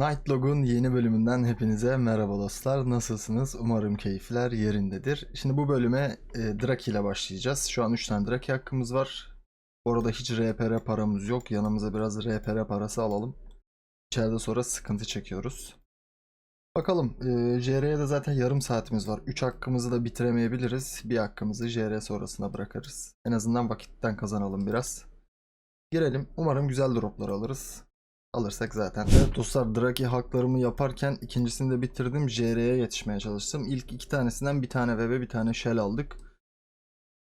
Nightlog'un yeni bölümünden hepinize merhaba dostlar. Nasılsınız? Umarım keyifler yerindedir. Şimdi bu bölüme e, Draki ile başlayacağız. Şu an 3 tane Draki hakkımız var. Bu arada hiç RPR paramız yok. Yanımıza biraz RPR parası alalım. İçeride sonra sıkıntı çekiyoruz. Bakalım. E, JR'ye de zaten yarım saatimiz var. 3 hakkımızı da bitiremeyebiliriz. Bir hakkımızı JR sonrasına bırakırız. En azından vakitten kazanalım biraz. Girelim. Umarım güzel droplar alırız. Alırsak zaten. Evet dostlar Draki haklarımı yaparken ikincisini de bitirdim. JR'ye yetişmeye çalıştım. İlk iki tanesinden bir tane VB bir tane Shell aldık.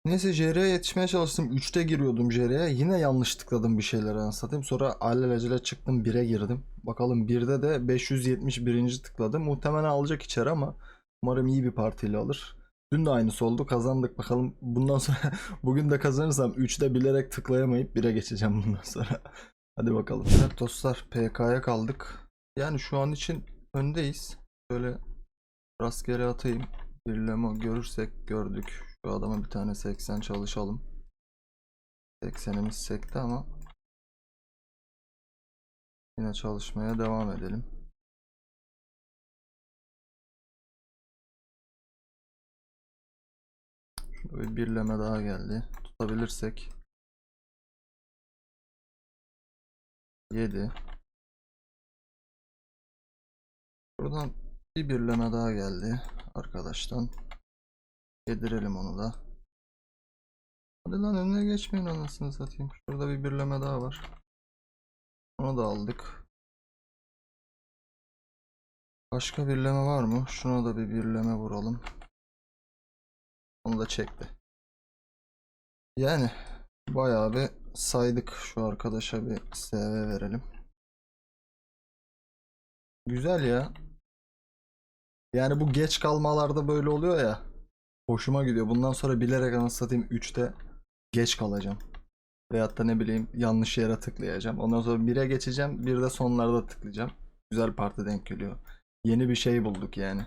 Neyse JR'ye yetişmeye çalıştım. 3'te giriyordum JR'ye. Yine yanlış tıkladım bir şeyler anlatayım. Sonra alelacele çıktım 1'e girdim. Bakalım 1'de de 571. tıkladım. Muhtemelen alacak içeri ama umarım iyi bir partiyle alır. Dün de aynısı oldu. Kazandık. Bakalım bundan sonra bugün de kazanırsam 3'te bilerek tıklayamayıp 1'e geçeceğim bundan sonra. Hadi bakalım. Evet dostlar PK'ya kaldık. Yani şu an için öndeyiz. Böyle rastgele atayım. Birleme görürsek gördük. Şu adama bir tane 80 çalışalım. 80'imiz sekti ama yine çalışmaya devam edelim. Şurada bir birleme daha geldi. Tutabilirsek 7 Buradan bir birleme daha geldi arkadaştan. Yedirelim onu da. Hadi lan önüne geçmeyin anasını satayım. Şurada bir birleme daha var. Onu da aldık. Başka birleme var mı? Şuna da bir birleme vuralım. Onu da çekti. Yani bayağı bir saydık. Şu arkadaşa bir SV verelim. Güzel ya. Yani bu geç kalmalarda böyle oluyor ya. Hoşuma gidiyor. Bundan sonra bilerek anasını satayım 3'te geç kalacağım. Veyahut da ne bileyim yanlış yere tıklayacağım. Ondan sonra 1'e geçeceğim. Bir de sonlarda tıklayacağım. Güzel parti denk geliyor. Yeni bir şey bulduk yani.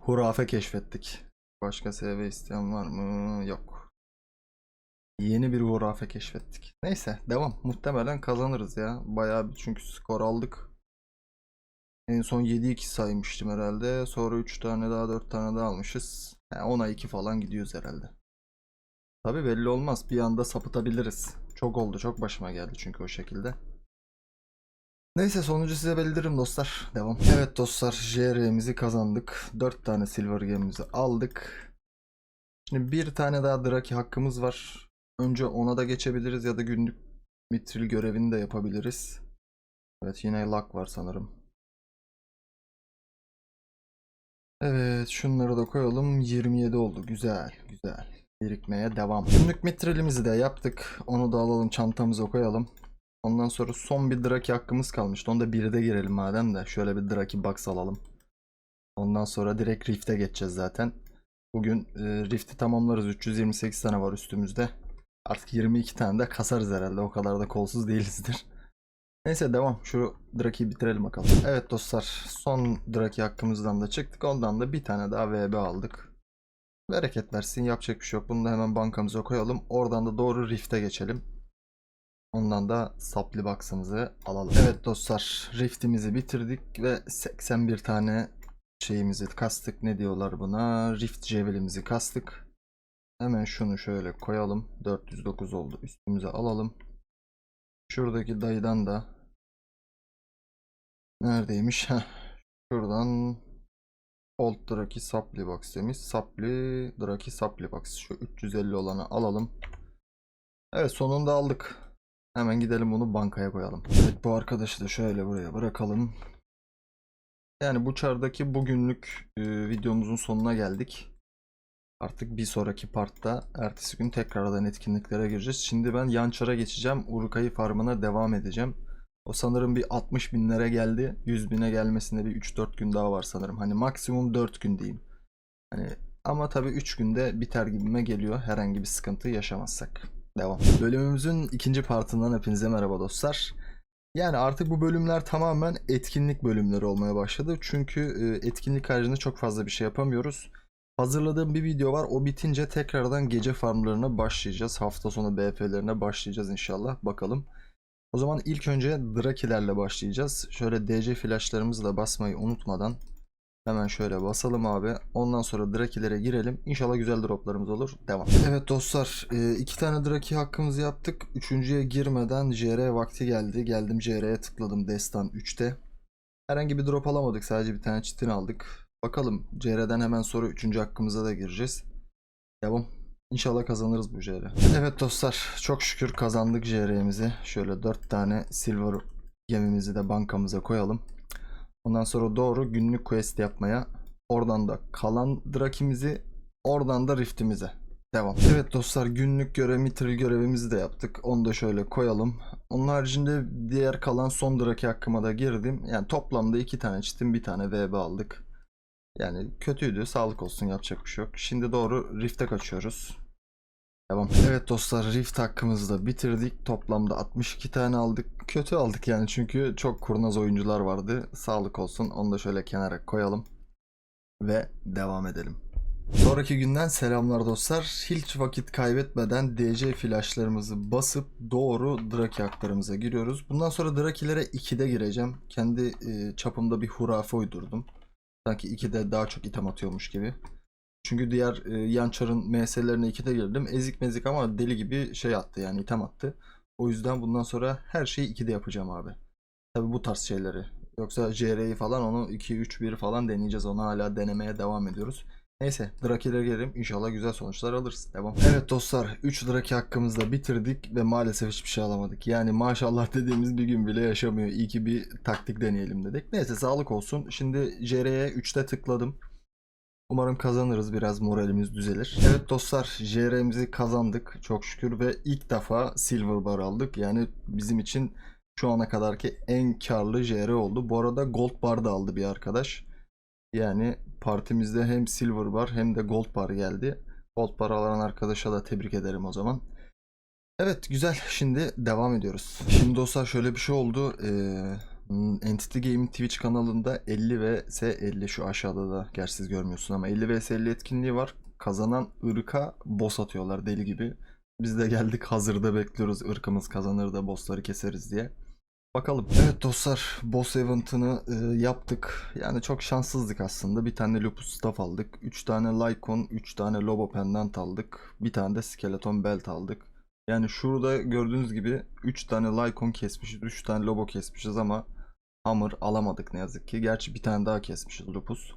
Hurafe keşfettik. Başka SV isteyen var mı? Yok. Yeni bir hurafe keşfettik. Neyse devam. Muhtemelen kazanırız ya. Bayağı bir çünkü skor aldık. En son 7-2 saymıştım herhalde. Sonra 3 tane daha 4 tane daha almışız. Yani 10'a 2 falan gidiyoruz herhalde. Tabi belli olmaz. Bir anda sapıtabiliriz. Çok oldu. Çok başıma geldi çünkü o şekilde. Neyse sonucu size bildiririm dostlar. Devam. Evet dostlar JR'mizi kazandık. 4 tane silver gemimizi aldık. Şimdi bir tane daha Draki hakkımız var. Önce ona da geçebiliriz ya da günlük mitril görevini de yapabiliriz. Evet yine luck var sanırım. Evet şunları da koyalım. 27 oldu. Güzel güzel. Birikmeye devam. Günlük mitrilimizi de yaptık. Onu da alalım çantamıza koyalım. Ondan sonra son bir Draki hakkımız kalmıştı. Onu da 1'de girelim madem de. Şöyle bir Draki box alalım. Ondan sonra direkt Rift'e geçeceğiz zaten. Bugün e, Rift'i tamamlarız. 328 tane var üstümüzde. Artık 22 tane de kasarız herhalde. O kadar da kolsuz değilizdir. Neyse devam. Şu Draki'yi bitirelim bakalım. Evet dostlar. Son Draki hakkımızdan da çıktık. Ondan da bir tane daha VB aldık. Bereket versin. Yapacak bir şey yok. Bunu da hemen bankamıza koyalım. Oradan da doğru Rift'e geçelim. Ondan da sapli box'ımızı alalım. Evet dostlar. Rift'imizi bitirdik ve 81 tane şeyimizi kastık. Ne diyorlar buna? Rift Javelin'imizi kastık. Hemen şunu şöyle koyalım. 409 oldu. Üstümüze alalım. Şuradaki dayıdan da neredeymiş? Şuradan Old Draki Supply Box demiş. Supply Draki Supply Box. Şu 350 olanı alalım. Evet sonunda aldık. Hemen gidelim bunu bankaya koyalım. Evet bu arkadaşı da şöyle buraya bırakalım. Yani bu çardaki bugünlük e, videomuzun sonuna geldik. Artık bir sonraki partta ertesi gün tekrardan etkinliklere gireceğiz. Şimdi ben yan çara geçeceğim. Urukayı farmına devam edeceğim. O sanırım bir 60 binlere geldi. 100 bine gelmesinde bir 3-4 gün daha var sanırım. Hani maksimum 4 gün diyeyim. Hani ama tabii 3 günde biter gibime geliyor. Herhangi bir sıkıntı yaşamazsak. Devam. Bölümümüzün ikinci partından hepinize merhaba dostlar. Yani artık bu bölümler tamamen etkinlik bölümleri olmaya başladı. Çünkü e, etkinlik haricinde çok fazla bir şey yapamıyoruz. Hazırladığım bir video var. O bitince tekrardan gece farmlarına başlayacağız. Hafta sonu BF'lerine başlayacağız inşallah. Bakalım. O zaman ilk önce Drakilerle başlayacağız. Şöyle DC flashlarımızı da basmayı unutmadan hemen şöyle basalım abi. Ondan sonra Drakilere girelim. İnşallah güzel droplarımız olur. Devam. Evet dostlar e, iki tane Draki hakkımızı yaptık. Üçüncüye girmeden JR vakti geldi. Geldim JR'ye tıkladım Destan 3'te. Herhangi bir drop alamadık. Sadece bir tane çitin aldık. Bakalım CR'den hemen sonra üçüncü hakkımıza da gireceğiz. Devam. İnşallah kazanırız bu JR. Evet dostlar çok şükür kazandık JR'mizi. Şöyle 4 tane silver gemimizi de bankamıza koyalım. Ondan sonra doğru günlük quest yapmaya. Oradan da kalan drakimizi oradan da riftimize. Devam. Evet dostlar günlük görev mitril görevimizi de yaptık. Onu da şöyle koyalım. Onun haricinde diğer kalan son draki hakkıma da girdim. Yani toplamda iki tane çitin bir tane VB aldık. Yani kötüydü. Sağlık olsun yapacak bir şey yok. Şimdi doğru Rift'e kaçıyoruz. Devam. Evet dostlar Rift hakkımızı da bitirdik. Toplamda 62 tane aldık. Kötü aldık yani çünkü çok kurnaz oyuncular vardı. Sağlık olsun. Onu da şöyle kenara koyalım. Ve devam edelim. Sonraki günden selamlar dostlar. Hiç vakit kaybetmeden DC flashlarımızı basıp doğru Draki haklarımıza giriyoruz. Bundan sonra Drakilere 2'de gireceğim. Kendi e, çapımda bir hurafe uydurdum. Sanki 2'de daha çok item atıyormuş gibi. Çünkü diğer e, Yançar'ın MS'lerine 2'de girdim. Ezik mezik ama deli gibi şey attı yani item attı. O yüzden bundan sonra her şeyi 2'de yapacağım abi. Tabi bu tarz şeyleri. Yoksa JR'yi falan onu 2-3-1 falan deneyeceğiz. Onu hala denemeye devam ediyoruz. Neyse Draki'lere gelelim. İnşallah güzel sonuçlar alırız. Devam. Evet dostlar 3 Draki hakkımızda bitirdik ve maalesef hiçbir şey alamadık. Yani maşallah dediğimiz bir gün bile yaşamıyor. İyi ki bir taktik deneyelim dedik. Neyse sağlık olsun. Şimdi JR'ye 3'te tıkladım. Umarım kazanırız biraz moralimiz düzelir. Evet dostlar JR'mizi kazandık çok şükür ve ilk defa Silver Bar aldık. Yani bizim için şu ana kadarki en karlı JR oldu. Bu arada Gold Bar da aldı bir arkadaş. Yani partimizde hem Silver Bar hem de Gold Bar geldi. Gold Bar alan arkadaşa da tebrik ederim o zaman. Evet güzel şimdi devam ediyoruz. Şimdi dostlar şöyle bir şey oldu. Ee, Entity Gaming Twitch kanalında 50 vs 50 şu aşağıda da gerçi siz görmüyorsun ama 50 vs 50 etkinliği var. Kazanan ırka boss atıyorlar deli gibi. Biz de geldik hazırda bekliyoruz ırkımız kazanır da bossları keseriz diye. Bakalım. Evet dostlar boss event'ını e, yaptık. Yani çok şanssızdık aslında. Bir tane Lupus Staff aldık. 3 tane Lycon, 3 tane Lobo Pendant aldık. Bir tane de Skeleton Belt aldık. Yani şurada gördüğünüz gibi 3 tane Lycon kesmişiz, 3 tane Lobo kesmişiz ama Hammer alamadık ne yazık ki. Gerçi bir tane daha kesmişiz Lupus.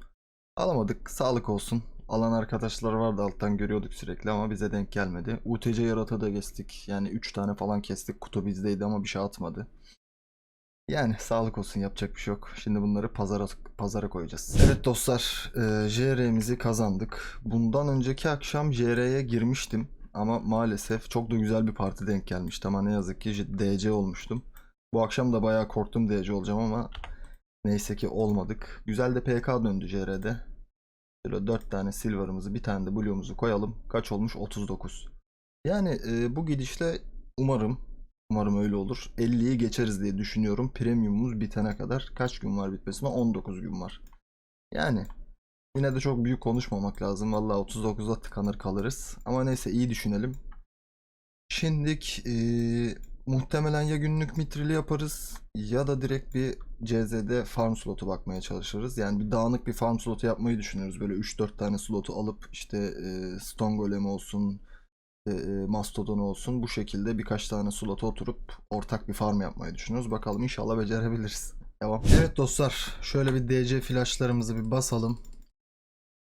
Alamadık. Sağlık olsun. Alan arkadaşlar vardı alttan görüyorduk sürekli ama bize denk gelmedi. UTC yarata da kestik. Yani 3 tane falan kestik. Kutu bizdeydi ama bir şey atmadı. Yani sağlık olsun yapacak bir şey yok. Şimdi bunları pazara pazara koyacağız. Evet dostlar, e, JR'mizi kazandık. Bundan önceki akşam JR'ye girmiştim ama maalesef çok da güzel bir parti denk gelmişti ama ne yazık ki DC olmuştum. Bu akşam da bayağı korktum DC olacağım ama neyse ki olmadık. Güzel de PK döndü JR'de. Şöyle 4 tane silver'ımızı bir tane de blue'umuzu koyalım. Kaç olmuş? 39. Yani e, bu gidişle umarım Umarım öyle olur. 50'yi geçeriz diye düşünüyorum. Premiumumuz bitene kadar. Kaç gün var bitmesine? 19 gün var. Yani yine de çok büyük konuşmamak lazım. Vallahi 39'da tıkanır kalırız. Ama neyse iyi düşünelim. Şimdik eee, muhtemelen ya günlük mitrili yaparız ya da direkt bir CZ'de farm slotu bakmaya çalışırız. Yani bir dağınık bir farm slotu yapmayı düşünüyoruz. Böyle 3-4 tane slotu alıp işte eee Stone Golem olsun, e, Mastodon olsun bu şekilde birkaç tane slota oturup ortak bir farm yapmayı düşünüyoruz. Bakalım inşallah becerebiliriz. Devam. Evet dostlar şöyle bir DC flashlarımızı bir basalım.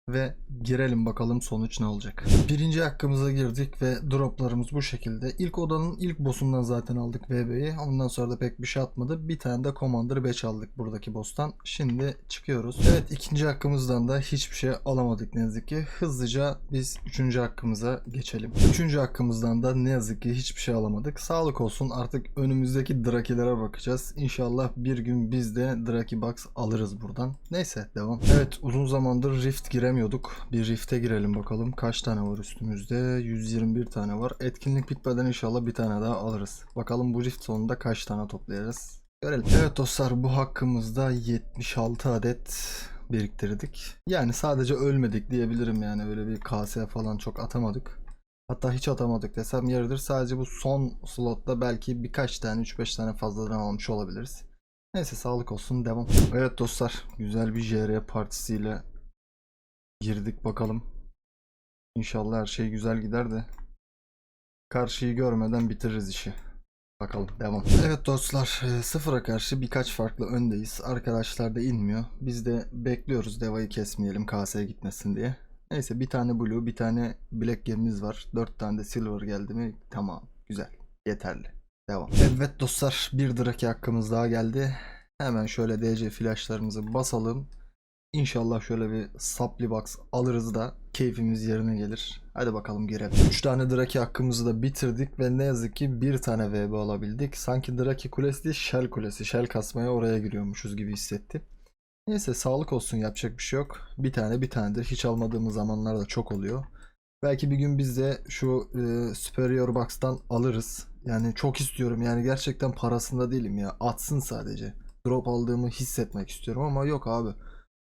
Ve girelim bakalım sonuç ne olacak. Birinci hakkımıza girdik ve droplarımız bu şekilde. İlk odanın ilk boss'undan zaten aldık VB'yi. Ondan sonra da pek bir şey atmadı. Bir tane de Commander 5 aldık buradaki boss'tan. Şimdi çıkıyoruz. Evet ikinci hakkımızdan da hiçbir şey alamadık ne yazık ki. Hızlıca biz üçüncü hakkımıza geçelim. Üçüncü hakkımızdan da ne yazık ki hiçbir şey alamadık. Sağlık olsun artık önümüzdeki Drakilere bakacağız. İnşallah bir gün biz de Draki Box alırız buradan. Neyse devam. Evet uzun zamandır Rift giremiyorduk. Bir Rift'e girelim bakalım. Kaç tane var üstümüzde? 121 tane var. Etkinlik bitmeden inşallah bir tane daha alırız. Bakalım bu Rift sonunda kaç tane toplayacağız. Görelim. Evet dostlar bu hakkımızda 76 adet biriktirdik. Yani sadece ölmedik diyebilirim yani öyle bir KS falan çok atamadık. Hatta hiç atamadık desem yeridir. Sadece bu son slotta belki birkaç tane 3-5 tane fazladan almış olabiliriz. Neyse sağlık olsun devam. Evet dostlar güzel bir JR partisiyle girdik bakalım. İnşallah her şey güzel gider de karşıyı görmeden bitiririz işi. Bakalım devam. Evet dostlar e, sıfıra karşı birkaç farklı öndeyiz. Arkadaşlar da inmiyor. Biz de bekliyoruz devayı kesmeyelim KS'ye gitmesin diye. Neyse bir tane blue bir tane black gemimiz var. Dört tane de silver geldi mi tamam güzel yeterli. Devam. Evet dostlar bir draki hakkımız daha geldi. Hemen şöyle DC flashlarımızı basalım. İnşallah şöyle bir supply box alırız da keyfimiz yerine gelir. Hadi bakalım girelim. 3 tane Draki hakkımızı da bitirdik ve ne yazık ki bir tane VB alabildik. Sanki Draki kulesi değil Shell kulesi. Shell kasmaya oraya giriyormuşuz gibi hissetti. Neyse sağlık olsun yapacak bir şey yok. Bir tane bir tanedir. Hiç almadığımız zamanlar da çok oluyor. Belki bir gün biz de şu e, Superior Box'tan alırız. Yani çok istiyorum. Yani gerçekten parasında değilim ya. Atsın sadece. Drop aldığımı hissetmek istiyorum ama yok abi.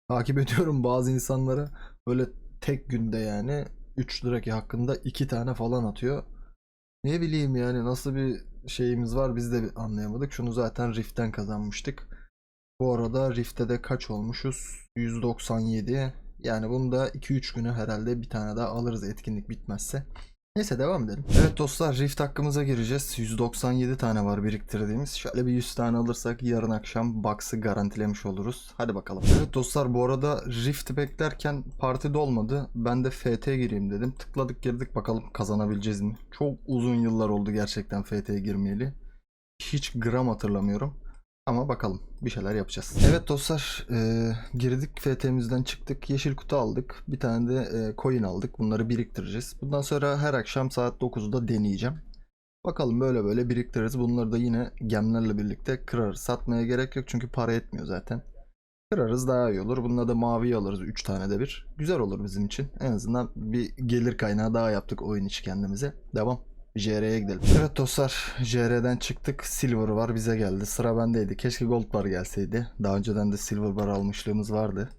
Takip ediyorum bazı insanları böyle tek günde yani 3 liraki hakkında 2 tane falan atıyor. Ne bileyim yani nasıl bir şeyimiz var biz de anlayamadık. Şunu zaten Rift'ten kazanmıştık. Bu arada Rift'te de kaç olmuşuz? 197. Yani bunu da 2-3 günü herhalde bir tane daha alırız etkinlik bitmezse. Neyse devam edelim. Evet dostlar Rift hakkımıza gireceğiz. 197 tane var biriktirdiğimiz. Şöyle bir 100 tane alırsak yarın akşam Box'ı garantilemiş oluruz. Hadi bakalım. Evet dostlar bu arada Rift beklerken partide olmadı. Ben de FT gireyim dedim. Tıkladık girdik bakalım kazanabileceğiz mi? Çok uzun yıllar oldu gerçekten FT'ye girmeyeli. Hiç gram hatırlamıyorum. Ama bakalım bir şeyler yapacağız. Evet dostlar e, girdik FT'mizden çıktık. Yeşil kutu aldık. Bir tane de e, coin aldık. Bunları biriktireceğiz. Bundan sonra her akşam saat 9'da deneyeceğim. Bakalım böyle böyle biriktiririz. Bunları da yine gemlerle birlikte kırarız. Satmaya gerek yok çünkü para etmiyor zaten. Kırarız daha iyi olur. Bununla da mavi alırız 3 tane de bir. Güzel olur bizim için. En azından bir gelir kaynağı daha yaptık oyun içi kendimize. Devam. JR'ye gidelim. Evet dostlar JR'den çıktık. Silver var bize geldi. Sıra bendeydi. Keşke Gold Bar gelseydi. Daha önceden de Silver Bar almışlığımız vardı.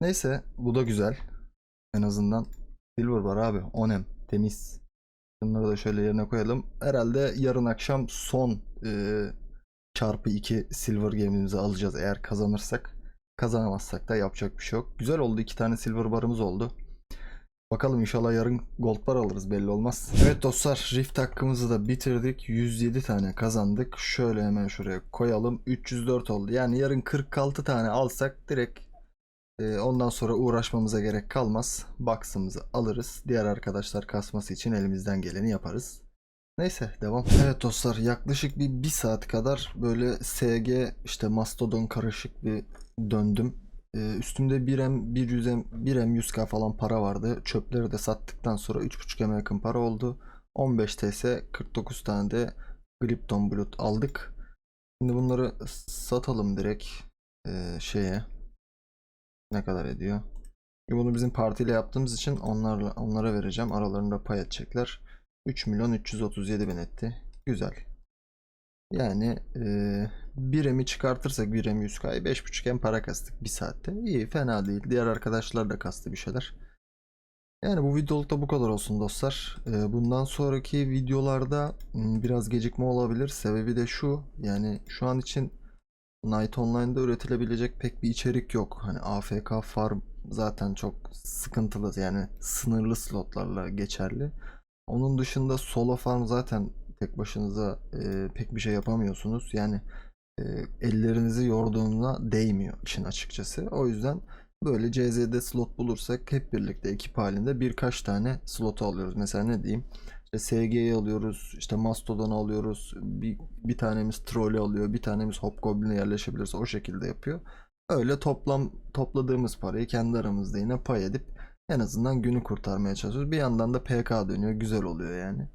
Neyse bu da güzel. En azından Silver Bar abi. Onem. Temiz. Bunları da şöyle yerine koyalım. Herhalde yarın akşam son e, çarpı 2 Silver gemimizi alacağız eğer kazanırsak. Kazanamazsak da yapacak bir şey yok. Güzel oldu. iki tane Silver Bar'ımız oldu. Bakalım inşallah yarın gold bar alırız belli olmaz. Evet dostlar Rift hakkımızı da bitirdik. 107 tane kazandık. Şöyle hemen şuraya koyalım. 304 oldu. Yani yarın 46 tane alsak direkt e, ondan sonra uğraşmamıza gerek kalmaz. Box'ımızı alırız. Diğer arkadaşlar kasması için elimizden geleni yaparız. Neyse devam. Evet dostlar yaklaşık bir, bir saat kadar böyle SG işte Mastodon karışık bir döndüm. Ee, üstümde 1M, 100M, 1M 100K falan para vardı. Çöpleri de sattıktan sonra 3.5M'e yakın para oldu. 15 TS 49 tane de Glypton Blood aldık. Şimdi bunları satalım direkt ee, şeye. Ne kadar ediyor? E, Bunu bizim partiyle yaptığımız için onlarla onlara vereceğim. Aralarında pay edecekler. 3 milyon 337 bin etti. Güzel. Yani eee 1M'i çıkartırsak 1M 100K'yı 5.5M para kastık bir saatte. İyi fena değil. Diğer arkadaşlar da kastı bir şeyler. Yani bu videoluk da bu kadar olsun dostlar. Eee, bundan sonraki videolarda m, biraz gecikme olabilir. Sebebi de şu. Yani şu an için Night Online'da üretilebilecek pek bir içerik yok. Hani AFK farm zaten çok sıkıntılı yani sınırlı slotlarla geçerli. Onun dışında solo farm zaten tek başınıza e, pek bir şey yapamıyorsunuz. Yani e, ellerinizi yorduğuna değmiyor işin açıkçası. O yüzden böyle CZ'de slot bulursak hep birlikte ekip halinde birkaç tane slotu alıyoruz. Mesela ne diyeyim? İşte SG'yi alıyoruz, işte Mastodon alıyoruz, bir, bir tanemiz Troll'ü alıyor, bir tanemiz Hobgoblin'e yerleşebilirse o şekilde yapıyor. Öyle toplam topladığımız parayı kendi aramızda yine pay edip en azından günü kurtarmaya çalışıyoruz. Bir yandan da PK dönüyor, güzel oluyor yani.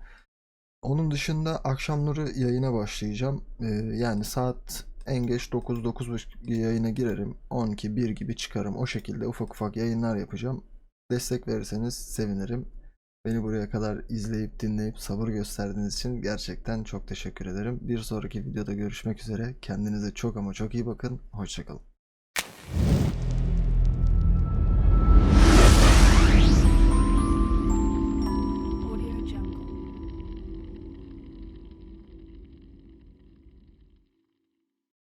Onun dışında akşamları yayına başlayacağım. Ee, yani saat en geç 9-9.30 yayına girerim. 12-1 gibi çıkarım. O şekilde ufak ufak yayınlar yapacağım. Destek verirseniz sevinirim. Beni buraya kadar izleyip dinleyip sabır gösterdiğiniz için gerçekten çok teşekkür ederim. Bir sonraki videoda görüşmek üzere. Kendinize çok ama çok iyi bakın. Hoşçakalın.